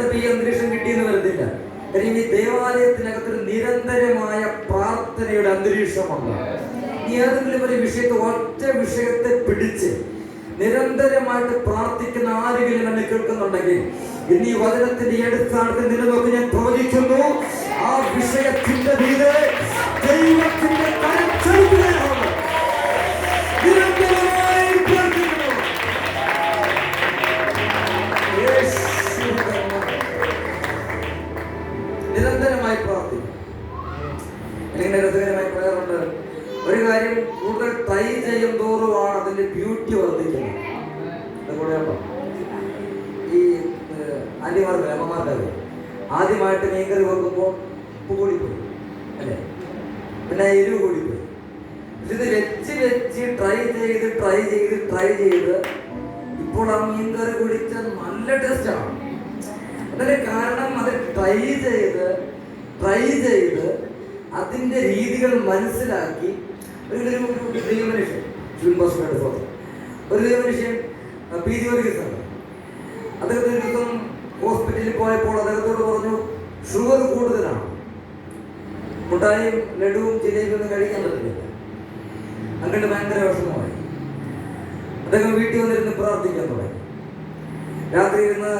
ഈ അന്തരീക്ഷം കിട്ടിയെന്ന് വരത്തില്ല. കാര്യം നിരന്തരമായ പ്രാർത്ഥനയുടെ അന്തരീക്ഷമുണ്ട്. ഈ ഏതെങ്കിലും ഒരു വിഷയത്തെ ഒറ്റ വിഷയത്തെ പിടിച്ച് നിരന്തരമായിട്ട് പ്രാർത്ഥിക്കുന്ന ആരെങ്കിലും എന്നെ കേൾക്കുന്നുണ്ടെങ്കിൽ ഇന്ന് ഈ വചനത്തിന്റെ അടിസ്ഥാനത്തിൽ നിലനിൽക്ക് ഞാൻ പ്രവചിക്കുന്നു. ആ വിഷയത്തിന്റെ മീതെ ദൈവത്തിന്റെ കരം ചെലുത്തുകയാണ്. കാര്യം കൂടുതൽ ട്രൈ ചെയ്യും തോറുമാണ് അതിന്റെ ബ്യൂട്ടി വർദ്ധിക്കുന്നത് ഈ അന്യമാർക്ക് അമ്മമാരുടെ ആദ്യമായിട്ട് മീൻകറി വെക്കുമ്പോൾ ഉപ്പ് കൂടിപ്പോയി അല്ലേ? പിന്നെ എരിവ് കൂടിപ്പോയി. ഇത് വെച്ച് വെച്ച് ട്രൈ ചെയ്ത് ട്രൈ ചെയ്ത് ട്രൈ ചെയ്ത് ഇപ്പോൾ ആ മീൻകറി കുടിച്ച നല്ല ടേസ്റ്റാണ് അതിന്റെ കാരണം അത് ട്രൈ ചെയ്ത് ട്രൈ ചെയ്ത് അതിന്റെ രീതികൾ മനസ്സിലാക്കി ഒരു ദൈവമനുഷ്യൻ ജൂൻബോസിനോട് ഫോട്ടോ ഒരു ദൈവമനുഷ്യൻ പി ജി വർഗീസാണ് അദ്ദേഹത്തിന് ഒരു ദിവസം ഹോസ്പിറ്റലിൽ പോയപ്പോൾ അദ്ദേഹത്തോട് പറഞ്ഞു ഷുഗർ കൂടുതലാണ്. മുട്ടായും ലഡുവും ജിലേബിയും ഒന്നും കഴിക്കാൻ പറ്റുന്നില്ല അങ്ങനെ ഭയങ്കര വിഷമമായി. അദ്ദേഹം വീട്ടിൽ വന്നിരുന്ന് പ്രാർത്ഥിക്കാൻ തുടങ്ങി. രാത്രി ഇരുന്ന്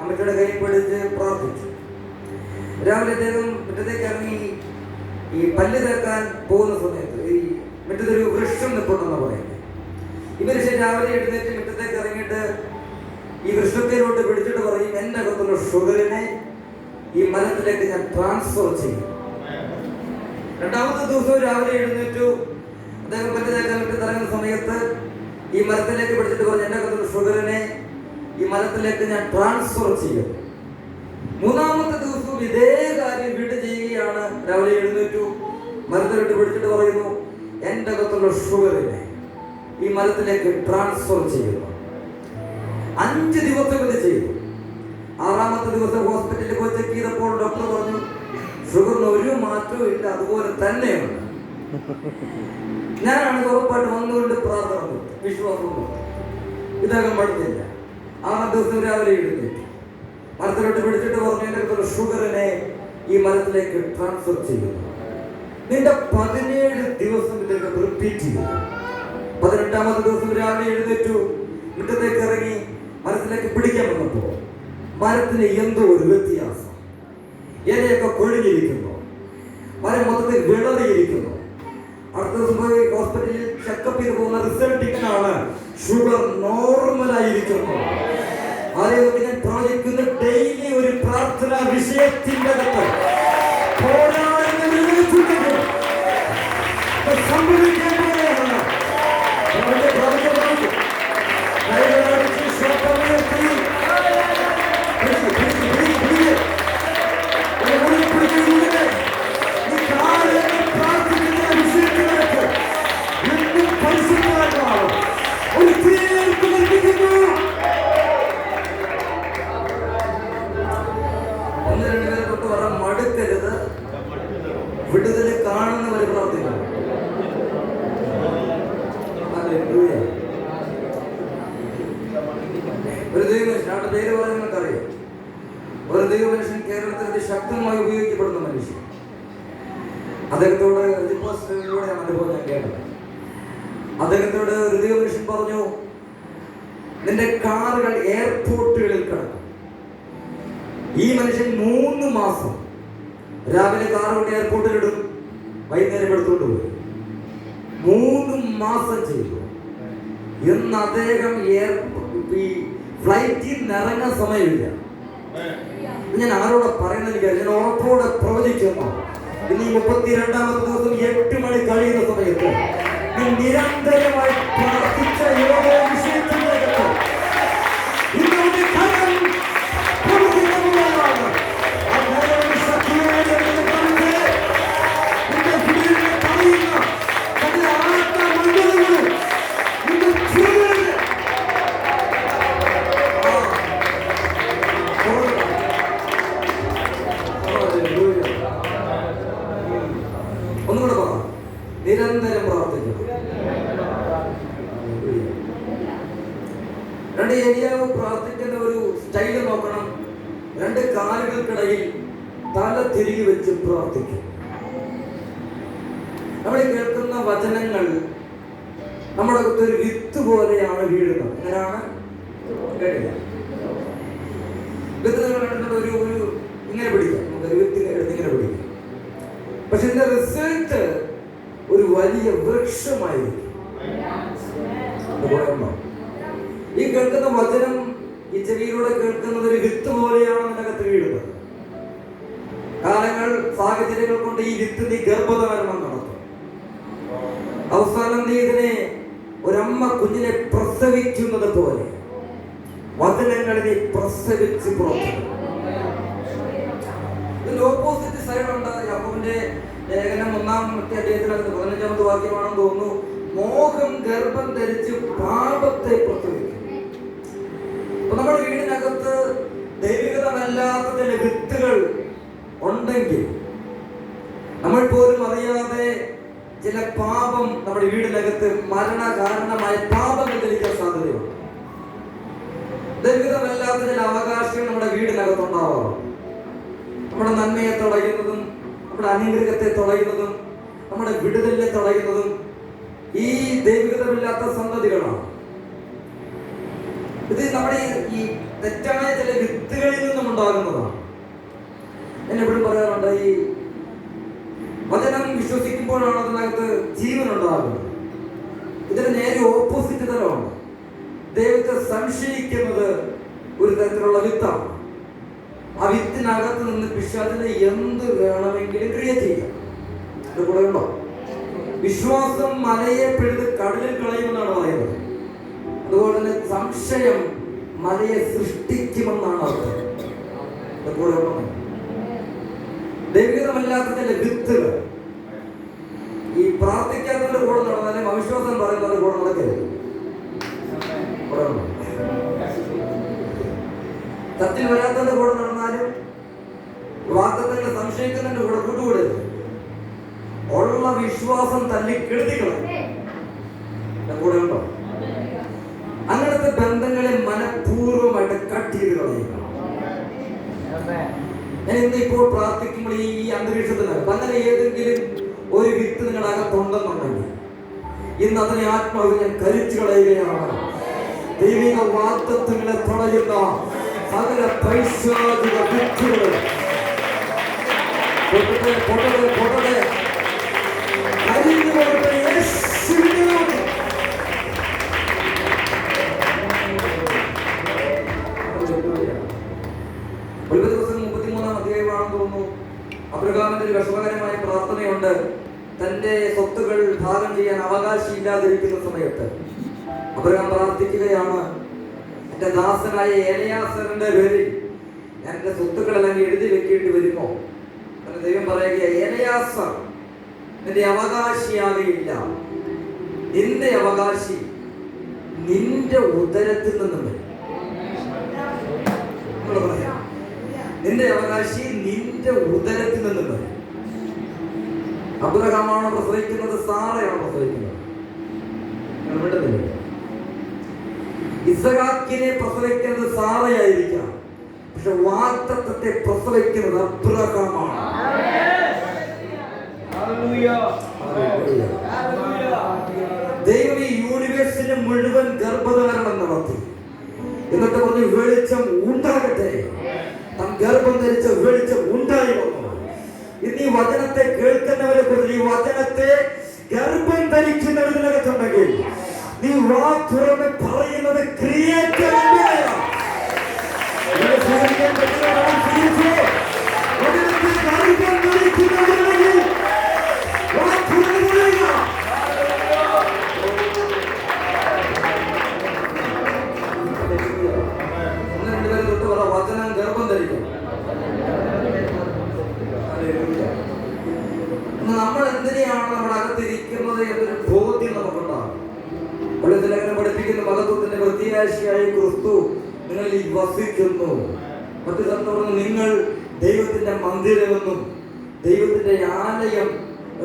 അമ്മയ്ക്കയുടെ കൈ പിടിച്ച് പ്രാർത്ഥിച്ചു. രാവിലെ അദ്ദേഹം മുറ്റത്തേക്ക് ഇറങ്ങി ഈ പല്ല് തേക്കാൻ പോകുന്ന സമയത്ത് ഈ മുറ്റത്തൊരു വൃക്ഷം നിൽപ്പുണ്ടെന്ന് പറയുന്നത് ഇവർ രാവിലെ എഴുന്നേറ്റ് മുറ്റത്തേക്ക് ഇറങ്ങിയിട്ട് ഈ വൃക്ഷത്തിലോട്ട് പിടിച്ചിട്ട് പറയും എന്റെ അകത്തുള്ള ഷുഗറിനെ ഈ മരത്തിലേക്ക് ഞാൻ ട്രാൻസ്ഫർ ചെയ്യും. രണ്ടാമത്തെ ദിവസവും രാവിലെ എഴുന്നേറ്റു. അദ്ദേഹം തേക്കാൻ മുറ്റത്ത് ഇറങ്ങുന്ന സമയത്ത് ഈ മരത്തിലേക്ക് പിടിച്ചിട്ട് പറഞ്ഞു എന്റെ അകത്തുള്ള ഷുഗറിനെ ഈ മരത്തിലേക്ക് ഞാൻ ട്രാൻസ്ഫർ ചെയ്യും. മൂന്നാമത്തെ ദിവസവും ഇതേ കാര്യം വീണ്ടും ചെയ്യുകയാണ്. രാവിലെ എഴുന്നേറ്റു. മരത്തിലിട്ട് പിടിച്ചിട്ട് പറയുന്നു എന്റെ അകത്തുള്ള ഷുഗറിനെ ഈ മരത്തിലേക്ക് ട്രാൻസ്ഫർ ചെയ്യുന്നു അഞ്ച് ദിവസം ഇത് ചെയ്തു. ആറാമത്തെ ദിവസം ഹോസ്പിറ്റലിൽ പോയി ചെക്ക് ചെയ്തപ്പോൾ ഡോക്ടർ പറഞ്ഞു ഷുഗറിന് ഒരു മാറ്റവും ഇല്ല അതുപോലെ തന്നെയുണ്ട്. ഞാനാണ് ഉറപ്പായിട്ട് വന്നുകൊണ്ട് പ്രാർത്ഥന വിശ്വാസം കൊടുത്തു. ഇദ്ദേഹം പഠിച്ചില്ല. ആറാം ദിവസം രാവിലെ എഴുന്നേറ്റ്. മരത്തിലോട്ട് പിടിച്ചിട്ട് പറഞ്ഞു എന്റെ ഷുഗറിനെ ഈ മരത്തിലേക്ക് ട്രാൻസ്ഫർ ചെയ്യുന്നു നിന്റെ പതിനേഴ് ദിവസം ഇതൊക്കെ റിപ്പീറ്റ് ചെയ്തു. പതിനെട്ടാമത്തെ ദിവസം രാവിലെ എഴുന്നേറ്റു. മുറ്റത്തേക്ക് ഇറങ്ങി മരത്തിലേക്ക് പിടിക്കാൻ വന്നപ്പോ മരത്തിന് എന്തോ ഒരു വ്യത്യാസം. ഇലയൊക്കെ കൊഴിഞ്ഞിരിക്കുന്നു മരം മൊത്തത്തിൽ വിളറിയിരിക്കുന്നു. അടുത്ത ദിവസം പോയി ഹോസ്പിറ്റലിൽ ചെക്കപ്പ് ചെയ്ത് പോകുന്ന റിസൾട്ട് ഇങ്ങനെയാണ് ഷുഗർ നോർമൽ ആയിരിക്കുന്നു. അതേപോലെ ഞാൻ പ്രവചിക്കുന്ന ഡെയിലി ഒരു പ്രാർത്ഥന വിഷയത്തിന്റെ ദൈവമനുഷ്യൻ കേരളത്തിൽ അതിശക്തമായി ഉപയോഗിക്കപ്പെടുന്ന മനുഷ്യൻ. അദ്ദേഹത്തോട് ഞാൻ അനുഭവം ഞാൻ കേട്ടത്. അദ്ദേഹത്തോട് ദൈവമനുഷ്യൻ പറഞ്ഞു നിന്റെ കാറുകൾ എയർപോർട്ടുകളിൽ കിടക്കും. ഈ മനുഷ്യൻ മൂന്ന് മാസം രാവിലെ കാറ് കൊണ്ട് എയർപോർട്ടിൽ ഇടും വൈകുന്നേരം എടുത്തുകൊണ്ട് പോയി. മൂന്ന് മാസം ചെയ്തു. ഇന്ന് അദ്ദേഹം ഈ ഫ്ലൈറ്റിൽ നിന്ന് ഇറങ്ങാൻ സമയമില്ല. ഞാൻ ആരോടെ പറയുന്നത് എനിക്കറിയാം ഞാൻ ഉറപ്പോടെ പ്രവചിക്കുന്നു. ഇനി മുപ്പത്തിരണ്ടാമത്തെ ദിവസം എട്ട് മണി കഴിയുന്ന സമയത്ത് നിരന്തരമായി പ്രാർത്ഥിച്ച യോഗ വിഷയത്തിലേക്ക് ഒരു ഇങ്ങനെ നമുക്ക് ഇങ്ങനെ പക്ഷെ ഇതിന്റെ റിസൾട്ട് ഒരു വലിയ വൃക്ഷമായിരിക്കും? ഈ കേൾക്കുന്ന വചനം ഈ ചെവിയിലൂടെ കേൾക്കുന്നത് ഒരു വിത്ത് പോലെയാണ് നിനക്കത്ത് കാലങ്ങൾ സാഹചര്യങ്ങൾ കൊണ്ട് ഈ വിത്ത് നീ ഗർഭധാരണം നടത്തും അവസാനം നീ ഇതിനെ ഒരമ്മ കുഞ്ഞിനെ പ്രസവിക്കുന്നത് പോലെ വചനങ്ങളെ പ്രസരിച്ച് പ്രസവിച്ച് പുറത്തു ഇതിന്റെ ഓപ്പോസിറ്റ് സൈഡ് ഉണ്ട്. യാക്കോബിന്റെ ലേഖനം ഒന്നാമത്തെ അദ്ദേഹത്തിനകത്ത് പതിനഞ്ചാമത്തെ വാക്യമാണെന്ന് തോന്നുന്നു മോഹം ഗർഭം ധരിച്ച് പാപത്തെ പ്രസവിക്കും. അപ്പൊ നമ്മുടെ വീടിനകത്ത് ദൈവികതമല്ലാത്ത ചില വിത്തുകൾ ഉണ്ടെങ്കിൽ നമ്മൾ പോലും അറിയാതെ ചില പാപം നമ്മുടെ വീടിനകത്ത് മരണ കാരണമായ ചില അവകാശങ്ങൾ നമ്മുടെ വീടിനകത്തുണ്ടാവാം. നമ്മുടെ നന്മയെ തുടയുന്നതും നമ്മുടെ അനുഗ്രഹത്തെ തുടയുന്നതും നമ്മുടെ വിടുതലിനെ തുടയുന്നതും ഈ ദൈവികതമില്ലാത്ത സംഗതികളാണ് ഇത് നമ്മുടെ ഈ തെറ്റായ ചില വിത്തുകളിൽ നിന്നും ഉണ്ടാകുന്നതാണ്. എന്നെ എപ്പോഴും പറയാറുണ്ട് ഈ വചനം വിശ്വസിക്കുമ്പോഴാണ് അതിനകത്ത് ജീവൻ ഉണ്ടാകുന്നത്. ഇതിന് നേരെ ഓപ്പോസിറ്റ് തരമാണ്. ദൈവത്തെ സംശയിക്കുന്നത് ഒരു തരത്തിലുള്ള വിത്താണ്. ആ വിത്തിനകത്ത് നിന്ന് പിശാചിനെ എന്ത് വേണമെങ്കിലും ക്രിയേറ്റ് ചെയ്യാം. അത് കൂടെ ഉണ്ടോ? വിശ്വാസം മലയെ പിഴുത് കടലിൽ കളയുമെന്നാണ് പറയുന്നത്. അതുപോലെ തന്നെ സംശയം മലയെ സൃഷ്ടിക്കുമെന്നാണ് അർത്ഥം. ഇത് കൂടെ ഉണ്ടോ? വിത്തുകൾ. ഈ പ്രാർത്ഥിക്കാത്തവരുടെ കൂടെ നടന്നാലും അവിശ്വാസം പറയുന്നവരുടെ കൂടെ നടക്കരുത്. കൂടെ ഉണ്ടോ? സത്യം വരാത്തതിന്റെ കൂടെ നടന്നാലും വാദത്തിന്റെ സംശയിക്കുന്നതിന്റെ കൂടെ കൂട്ടുകൂടരുത് ഉള്ള വിശ്വാസം തല്ലി കെടുത്തിക്കളയും. എന്റെ കൂടെ ഉണ്ടോ? അങ്ങനത്തെ ബന്ധങ്ങളെ മനഃപൂർവമായിട്ട് കട്ട് ചെയ്ത് കളയുക. ഇപ്പോൾ പ്രാർത്ഥിക്കുമ്പോൾ ഈ അന്തരീക്ഷത്തിൽ അങ്ങനെ ഏതെങ്കിലും ഒരു വിത്ത് നിങ്ങളുടെ അകത്തുണ്ടെന്നുണ്ടെങ്കിൽ ഇന്ന് അതിനെ ആത്മാവിനെ കരിച്ചു കളയുകയാണ്. ദൈവിക വാക്തത്വങ്ങളെ തടയുന്ന സകല പൈശാചിക പൊട്ടട്ടെ പൊട്ടട്ടെ കരിഞ്ഞു പോകട്ടെ യേശുവിന്റെ നാമത്തിൽ. ഒരു ദിവസം മുപ്പത്തിമൂന്നാം അധ്യായമാണെന്ന് തോന്നുന്നു. അബ്രഹാമിന്റെ ഒരു വിഷമകരമായ പ്രാർത്ഥനയുണ്ട്. തന്റെ സ്വത്തുകൾ ഭാഗം ചെയ്യാൻ അവകാശമില്ലാതിരിക്കുന്ന സമയത്ത് അബ്രഹാം പ്രാർത്ഥിക്കുകയാണ്. എന്റെ ദാസനായ ഏലയാസറിന്റെ പേരിൽ ഞാൻ എന്റെ സ്വത്തുക്കളെല്ലാം എഴുതി വെക്കേണ്ടി വരുമോ? അങ്ങനെ ദൈവം പറയുക ഏലയാസർ നിന്റെ അവകാശിയാകയില്ല നിന്റെ അവകാശി നിന്റെ ഉദരത്തിൽ നിന്നും വരും. നിന്റെ അവകാശി നിന്റെ ഉദരത്തിൽ നിന്നും വരും. അബ്രഹാമാണോ പ്രസവിക്കുന്നത്? സാറയാണോ പ്രസവിക്കുന്നത്? ഇസഹാക്കിനെ പ്രസവിക്കുന്നത് സാറയായിരിക്കാം പക്ഷെ വാക്തത്വത്തെ പ്രസവിക്കുന്നത് അബ്രഹാമാണ്. ദൈവം ഈ യൂണിവേഴ്സിന്റെ മുഴുവൻ ഗർഭധാരണം നടത്തി. എന്നിട്ട് പറഞ്ഞു വെളിച്ചം ഉണ്ടാകട്ടെ. താൻ ഗർഭം ധരിച്ച വെളിച്ചം ഉണ്ടായി വന്നു. ഇന്ന് ഈ വചനത്തെ കേൾക്കുന്നവരെ കുറിച്ച് ഈ വചനത്തെ ഗർഭം ധരിക്കുന്നവരിനകത്തുണ്ടെങ്കിൽ നീ വാ തുറന്ന് പറയുന്നത് പ്രത്യാശയായി ക്രിസ്തു നിങ്ങളിൽ വസിക്കുന്നു മറ്റു പറഞ്ഞു നിങ്ങൾ ദൈവത്തിന്റെ മന്ദിരമെന്നും ദൈവത്തിന്റെ ആലയം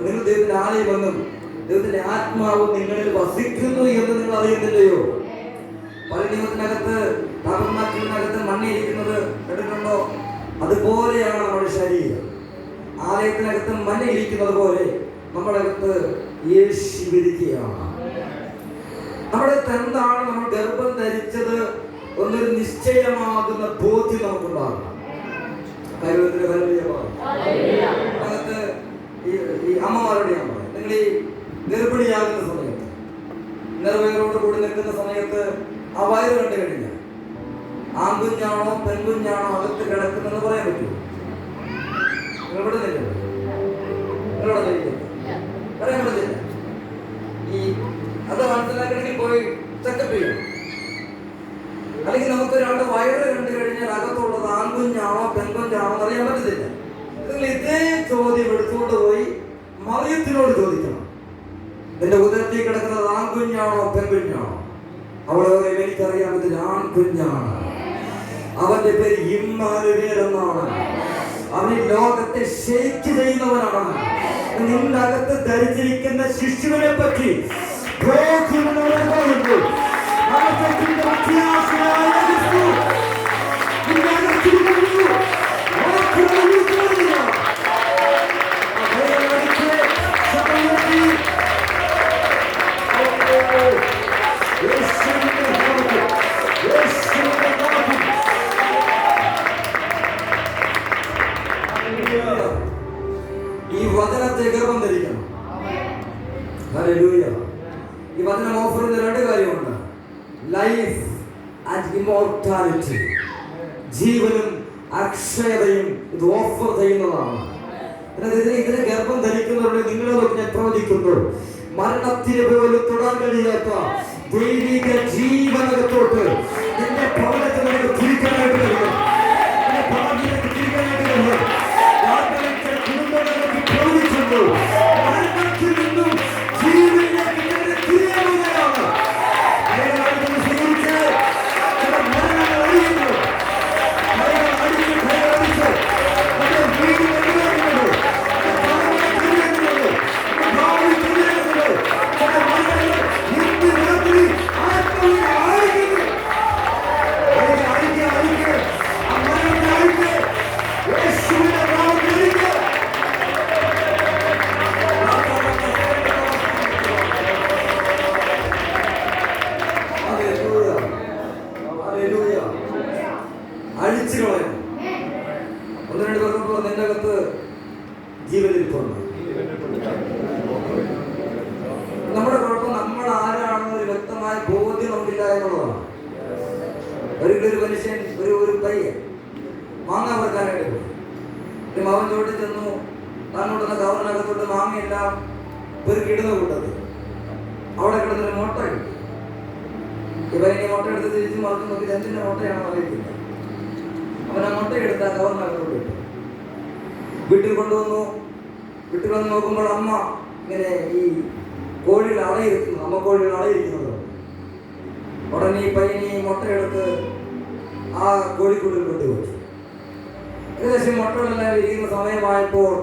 നിങ്ങൾ ദൈവത്തിന്റെ ആലയമെന്നും ദൈവത്തിന്റെ ആത്മാവ് നിങ്ങളിൽ വസിക്കുന്നു എന്ന് നിങ്ങൾ അറിയുന്നില്ലയോ? പല നിയമത്തിനകത്ത് താപമാറ്റിനകത്ത് മണ്ണിരിക്കുന്നത് കണ്ടിട്ടുണ്ടോ? അതുപോലെയാണ് നമ്മുടെ ശരീരം. ആലയത്തിനകത്ത് മണ്ണിരിക്കുന്നത് പോലെ നമ്മുടെ അകത്ത് യേശു തന്നാണ് എന്താണ് നമ്മൾ ഗർഭം ധരിച്ചത് ഒന്നൊരു നിശ്ചയമാകുന്ന ബോധ്യം നമുക്കുണ്ടാകണം അകത്ത് ഈ അമ്മമാരുടെ നിങ്ങൾ ഈ ഗർഭിണിയാകുന്ന സമയത്ത് നിറവേറോട് കൂടി നിൽക്കുന്ന സമയത്ത് ആ വയറ് കണ്ടു കഴിഞ്ഞാൽ ആൺകുഞ്ഞാണോ പെൺകുഞ്ഞാണോ അകത്ത് കിടക്കുന്നെന്ന് പറയാൻ പറ്റുമോ? നിങ്ങളുടെ ചോദിക്കില്ല പറയാൻ പറ്റില്ല ഈ അത് പോയി ചെക്കപ്പ് ചെയ്യും. അല്ലെങ്കിൽ നമുക്ക് ഒരാളുടെ വയറ് കണ്ടു കഴിഞ്ഞാൽ അകത്തുള്ളത് ആൺകുഞ്ഞാണോ പെൺകുഞ്ഞാണോ അറിയാൻ പറ്റത്തില്ല. നിങ്ങൾ ഇതേ ചോദ്യം എടുത്തുകൊണ്ട് പോയി മറിയത്തിനോട് ചോദിക്കണം. നിന്റെ ഉദരത്തിൽ കിടക്കുന്നത് ആൺകുഞ്ഞാണോ പെൺകുഞ്ഞാണോ? അവളെ പറയും എനിക്കറിയാൻ പറ്റില്ല ആൺകുഞ്ഞാണ്. അവന്റെ പേര് ഇമ്മാനുവേൽ എന്നാണ് അവൻ ഈ ലോകത്തെ ഷെയ്ക്ക് ചെയ്യുന്നവനാണ്. നിന്റെ അകത്ത് ധരിച്ചിരിക്കുന്ന ശിശുവിനെ പറ്റി Pro Criminal the Mas eu tenho que bater അഴിച്ചു കളയണം ഒന്ന് രണ്ട് പറഞ്ഞപ്പോ നിന്റെ അകത്ത് ജീവനിരിപ്പുണ്ട്. നമ്മുടെ കുഴപ്പം നമ്മൾ ആരാണെന്ന് ഒരു വ്യക്തമായ ബോധ്യം നമുക്കില്ല എന്നുള്ളതാണ്. ഒരിക്കലും ഒരു മനുഷ്യൻ ഒരു ഒരു പയ്യൻ. മാങ്ങ പറിക്കാനായിട്ട് പോയി. ഒരു മാവൻ ചോട്ടിൽ ചെന്നു. താൻ കൊണ്ടുവന്ന കവറിനകത്തോട്ട് മാങ്ങയെല്ലാം പെറുക്കിടുന്ന കൂട്ടത്തിൽ. അവിടെ കിടന്നൊരു മുട്ട കിട്ടി ഇവരെ മുട്ട എടുത്ത് തിരിച്ച് മറച്ചു നോക്കി എന്തിന്റെ മുട്ടയാണെന്ന് അറിയത്തില്ല. അവൻ അങ്ങോട്ട് എടുത്ത് ആ കവറിനകത്തോട്ട് വീട്ടിൽ കൊണ്ടുവന്നു. വീട്ടിൽ വന്ന് നോക്കുമ്പോൾ അമ്മ ഇങ്ങനെ ഈ കോഴികൾ അളയിരിക്കുന്നു അമ്മ കോഴികൾ അളയിരിക്കുന്നത് ഉടനെ ഈ പയ്യനെ ഈ മുട്ടയെടുത്ത് ആ കോഴിക്കുള്ളിൽ കൊണ്ടുപോയി. ഏകദേശം മുട്ടകളെല്ലാം വിരിയുന്ന സമയമായപ്പോൾ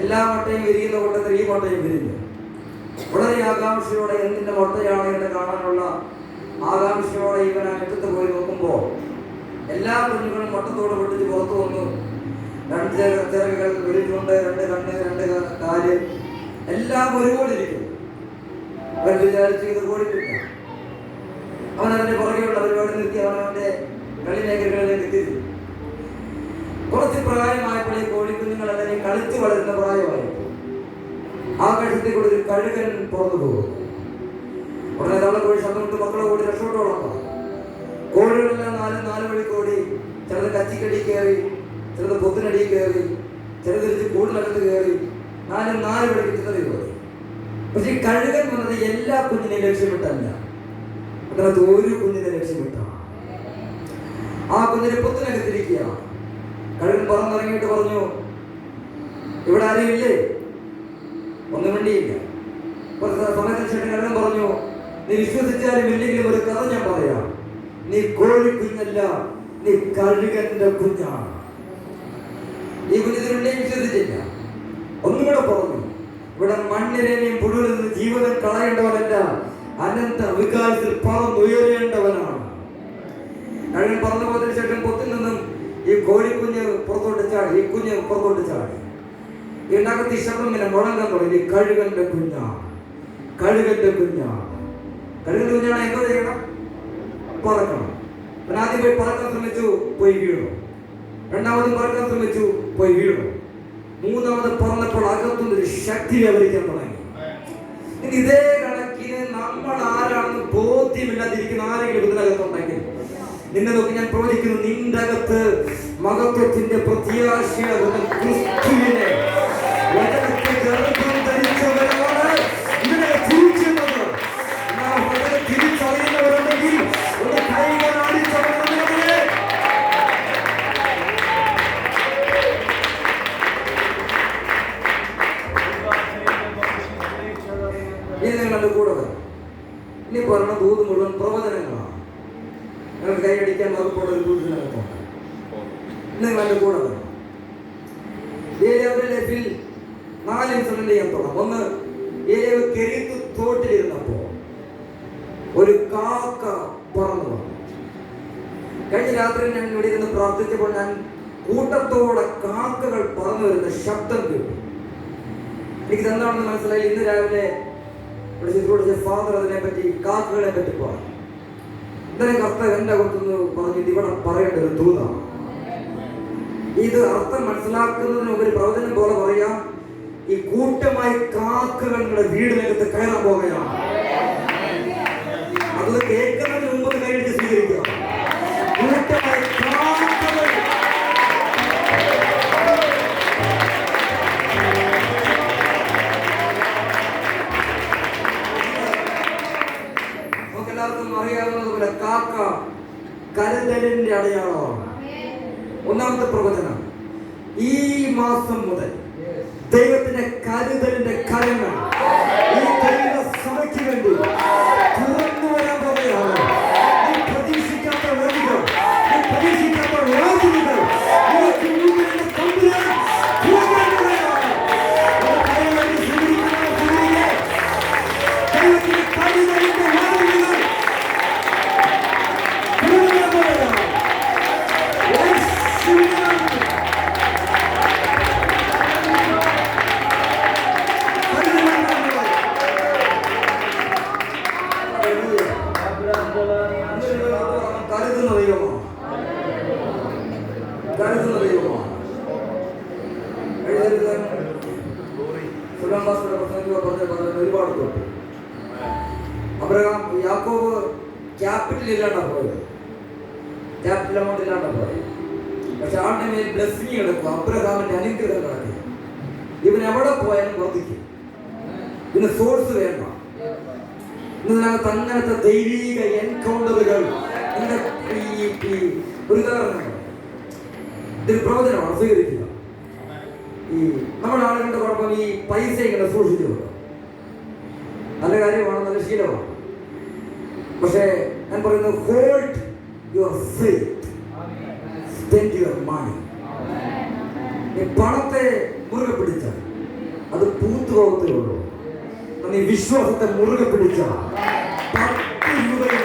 എല്ലാ മുട്ടയും വിരിയുന്ന കൂട്ടത്തിൽ ഈ മുട്ടയും വിരിഞ്ഞു. വളരെ ആകാംക്ഷയോടെ എന്തിന്റെ മുട്ടയാണ് എന്ന് കാണാനുള്ള ആകാംക്ഷയോടെ ഇവൻ അറ്റത്ത് പോയി നോക്കുമ്പോൾ എല്ലാ കുഞ്ഞുങ്ങളും മുട്ടത്തോട് പൊട്ടിച്ച് പുറത്തു വന്നു. രണ്ട് ചെറുകൾ വിരിച്ചുകൊണ്ട് രണ്ട് കണ്ണ് രണ്ട് കാൽ. എല്ലാം ഒരുപോലെ ഇരിക്കും അവൻ ഇത് കോഴിക്കില്ല അവൻ അതിന്റെ പുറകെയുള്ള പരിപാടി നിർത്തി അവൻ അവന്റെ കളി മേഖലകളിലേക്ക് തിരിച്ചു കുറച്ച് പ്രായമായപ്പോൾ ഈ കോഴിക്കുഞ്ഞുങ്ങളെല്ലാം അതിനെ കളിച്ചു വളരുന്ന പ്രായമായി. ആകാശത്തിൽ കൂടി ഒരു കഴുകൻ പുറത്തു പോകും ഉടനെ തവള കോഴി ശബ്ദം മക്കളെ കൂടി രക്ഷപ്പെട്ടോളാം കോഴികളെല്ലാം നാല് നാല് വഴി കോടി ചിലത് കച്ചിക്കടി കയറി ചിലത് പൊത്തിനടിയിൽ കയറി ചിലത് തിരിച്ച് കൂടിനകത്ത് കയറി നാലും നാല് വഴിക്ക് ചിലറി പോയി പക്ഷെ കഴുകൻ വന്നത് എല്ലാ കുഞ്ഞിനെയും ലക്ഷ്യമിട്ടല്ല. അതിനകത്ത് ഒരു കുഞ്ഞിനെ ലക്ഷ്യമിട്ടാണ് ആ കുഞ്ഞിനെ പൊത്തിനകത്തിരിക്കുക. കഴുകൻ പറന്നിറങ്ങിയിട്ട് പറഞ്ഞു ഇവിടെ ഇല്ലേ? ഒന്നും വേണ്ടിയില്ല കുറച്ച് സമയത്തിന് ശേഷം കഴുകൻ പറഞ്ഞു നീ വിശ്വസിച്ചാലും ഇല്ലെങ്കിലും ഒരു കഥ ഞാൻ പറയാം. നീ കോഴി കുഞ്ഞല്ല. നീ കഴുകന്റെ കുഞ്ഞാണ്. ഈ കുഞ്ഞിനെ വിശ്വസിച്ചില്ല ഒന്നും കൂടെ പറഞ്ഞു. ഇവിടെ മണ്ണിനെയും പുഴുവിൽ നിന്ന് ജീവിതം കളയേണ്ടവനല്ല അനന്ത വികാസത്തിൽ പറന്നുയരേണ്ടവനാണ് കഴുകൻ പറന്നു പോയതിനു ശേഷം പൊത്തിൽ നിന്നും ഈ കോഴിക്കുഞ്ഞ് പുറത്തോട്ട് ചാടി ഈ കുഞ്ഞ് പുറത്തോട്ട് ചാടി. ഇതിനകത്ത് ഈ ശബ്ദം ഇങ്ങനെ മുഴങ്ങാൻ തുടങ്ങി. കഴുകന്റെ കുഞ്ഞാ കഴുകന്റെ കുഞ്ഞാ കഴുകന്റെ കുഞ്ഞാണ്. എന്താ ചെയ്യണം? പറക്കണം. അവൻ ആദ്യം പോയി പറക്കാൻ ശ്രമിച്ചു പോയി വീണു. രണ്ടാമതും പറക്കാൻ ശ്രമിച്ചു പോയി വീണു. മൂന്നാമത് പറന്നപ്പോൾ അകത്തുനിന്ന് ഒരു ശക്തി വ്യാപരിക്കാൻ തുടങ്ങി. ഇനി ഇതേ കണക്കിന് നമ്മൾ ആരാണെന്ന് ബോധ്യമില്ലാതിരിക്കുന്ന ആരെങ്കിലും ഇതിനകത്തുണ്ടെങ്കിൽ നിന്നെ നോക്കി ഞാൻ പ്രവചിക്കുന്നു നിന്റെ അകത്ത് മഹത്വത്തിന്റെ പ്രത്യാശയാകുന്ന ക്രിസ്തുവിനെ. ശബ്ദം കേട്ടു. എനിക്ക് എന്താണെന്ന് മനസ്സിലായി ഇന്ന് രാവിലെ ഇവിടെ ചിത്രോടിച്ച ഫാദർ അതിനെ പറ്റി കാക്കുകളെ പറ്റി പറഞ്ഞു. ഇന്നലെ കർത്ത എന്റെ അകത്തുനിന്ന് പറഞ്ഞു ഇത് ഇവിടെ പറയേണ്ട ഒരു ദൂതാണ് ഇത് അർത്ഥം മനസ്സിലാക്കുന്നതിന് ഒരു പ്രവചനം പോലെ പറയാം. ഈ കൂട്ടമായി കാക്കുകളുടെ വീടിനകത്ത് കയറാൻ പോകുകയാണ് അത് കേൾക്കുന്നതിന് കരുതലിന്റെ അടയാളമാണ്. ഒന്നാമത്തെ പ്രവചനം. ഈ മാസം മുതൽ ദൈവത്തിന്റെ കരുതലിന്റെ കരങ്ങൾ ഈ ദൈവ സഭയ്ക്ക് വേണ്ടി എവിടെ പോയാലും വർദ്ധിക്കും. ഇതിന് സോഴ്സ് വേണ്ട. അങ്ങനത്തെ ദൈവിക എൻകൗണ്ടറുകൾ പ്രവചനമാണ് സ്വീകരിക്കുക ഈ നമ്മുടെ ആളുകളുടെ കുഴപ്പം ഈ പൈസ ഇങ്ങനെ സൂക്ഷിച്ചു നല്ല കാര്യമാണ് നല്ല ശീലമാണ്. പക്ഷേ ഞാൻ പറയുന്നത് hold your faith spend your money നീ പണത്തെ മുറുകെ പിടിച്ച അത് പൂത്തു പോകത്തേ ഉള്ളൂ നീ വിശ്വാസത്തെ മുറുകെ പിടിച്ച പത്ത് രൂപയിൽ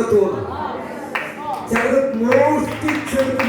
വന്നു ചിലത് മോഷ്ടിച്ചെടുത്ത്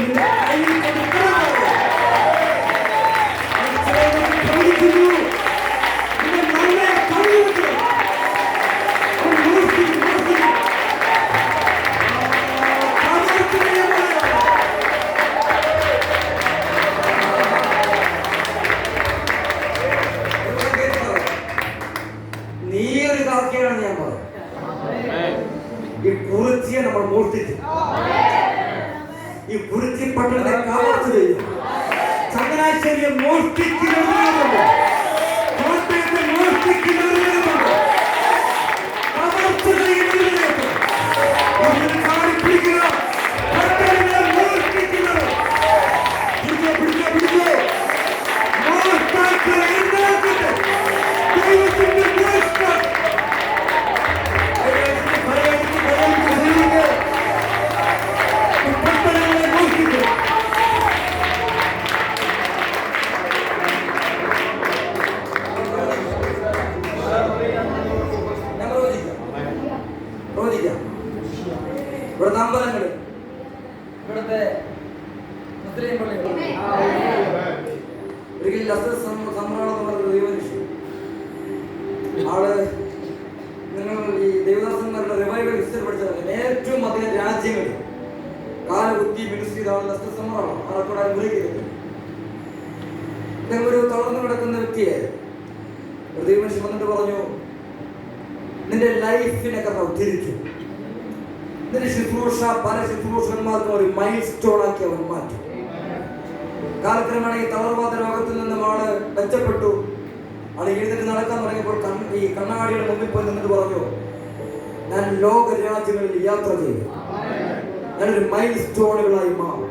ലസർ സമ്രാളം ആളെ അനുഗ്രഹിക്കുന്നത് അദ്ദേഹം ഒരു തളർന്നു കിടക്കുന്ന വ്യക്തിയായിരുന്നു ഒരു മനുഷ്യൻ വന്നിട്ട് പറഞ്ഞു നിന്റെ ലൈഫിനെ കഥ തിരിച്ചു നിന്റെ ശുശ്രൂഷ പല ശുശ്രൂഷന്മാർക്കും ഒരു മൈൽ സ്റ്റോൺ ആക്കി അവർ മാറ്റി. കാലക്രമേണ ഈ തളർവാദ രോഗത്തിൽ നിന്നും മെച്ചപ്പെട്ടു. ആൾ എഴുന്നേറ്റ് നടക്കാൻ തുടങ്ങിയപ്പോൾ ഈ കണ്ണാടിയുടെ മുമ്പിൽ പോയി നിന്നിട്ട് പറഞ്ഞു ഞാൻ ലോക രാജ്യങ്ങളിൽ യാത്ര ചെയ്തു ഞാനൊരു മൈൽ സ്റ്റോണുകളായി മാറും.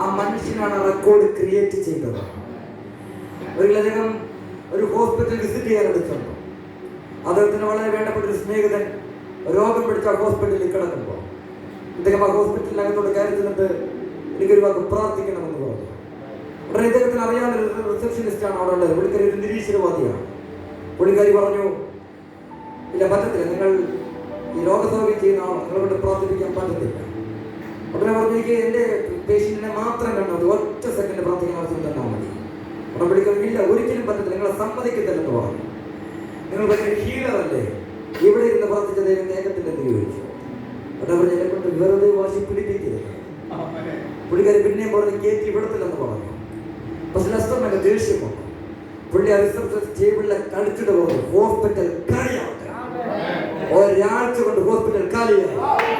ആ മനുഷ്യനാണ് റെക്കോർഡ് ക്രിയേറ്റ് ചെയ്തത്. അദ്ദേഹം ഒരു ഹോസ്പിറ്റൽ വിസിറ്റ് ചെയ്യാൻ എടുത്തുണ്ട് അദ്ദേഹത്തിന് വളരെ വേണ്ടപ്പെട്ട ഒരു സ്നേഹിതൻ രോഗം പിടിച്ച ഹോസ്പിറ്റലിൽ കിടക്കുമ്പോൾ ഇദ്ദേഹം ആ ഹോസ്പിറ്റലിനകത്തോട് കയറി ചെന്നിട്ട് എനിക്കൊരു വാക്ക് പ്രാർത്ഥിക്കണമെന്ന് പറഞ്ഞു. ഉടനെ ഇദ്ദേഹത്തിന് അറിയാവുന്ന ഒരു റിസപ്ഷനിസ്റ്റ് ആണ് അവിടെ ഉള്ളത്. പുള്ളിക്കാരി ഒരു നിരീശ്വരവാദിയാണ്. പുള്ളിക്കാരി പറഞ്ഞു ഇല്ല പറ്റത്തില്ല. നിങ്ങൾ ഈ രോഗസൗകര്യം ചെയ്യുന്ന ആളാണ് നിങ്ങളെ കൊണ്ട് പ്രാർത്ഥിപ്പിക്കാൻ പറ്റത്തില്ല. ഉടനെ പറഞ്ഞെനിക്ക് എന്റെ പേഷ്യന്റിനെ മാത്രം കണ്ടത് ഒറ്റ സെക്കൻഡ് പ്രാർത്ഥിക്കാൻ അവസരം തന്നാൽ മതി. ഉടനെ വിളിക്കുന്നു ഇല്ല ഒരിക്കലും പറ്റത്തില്ല. നിങ്ങളെ സമ്മതിക്കത്തില്ലെന്ന് പറഞ്ഞു. നിങ്ങൾ ഭയങ്കര ഹീലറല്ലേ ഇവിടെ ഇരുന്ന് പ്രാർത്ഥിച്ച ദൈവം കേൾക്കത്തില്ലെന്ന് ചോദിച്ചു. ഉടനെ പറഞ്ഞു എന്നെ കൊണ്ട് വെറുതെ വാശി പിടിപ്പിക്കരുത്. പുള്ളിക്കാരി പിന്നെയും പറഞ്ഞ് കയറ്റി വിടത്തില്ലെന്ന് പറഞ്ഞു. പക്ഷെ ലസ്റ്ററിനൊക്കെ ദേഷ്യം പുള്ളി ആ റിസപ്ഷൻ ടേബിളിലെ കടിച്ചിട്ട് പോകുന്നു ഹോസ്പിറ്റൽ കളിയാവട്ടെ ഒരാഴ്ച കൊണ്ട് ഹോസ്പിറ്റൽ കാലിയായി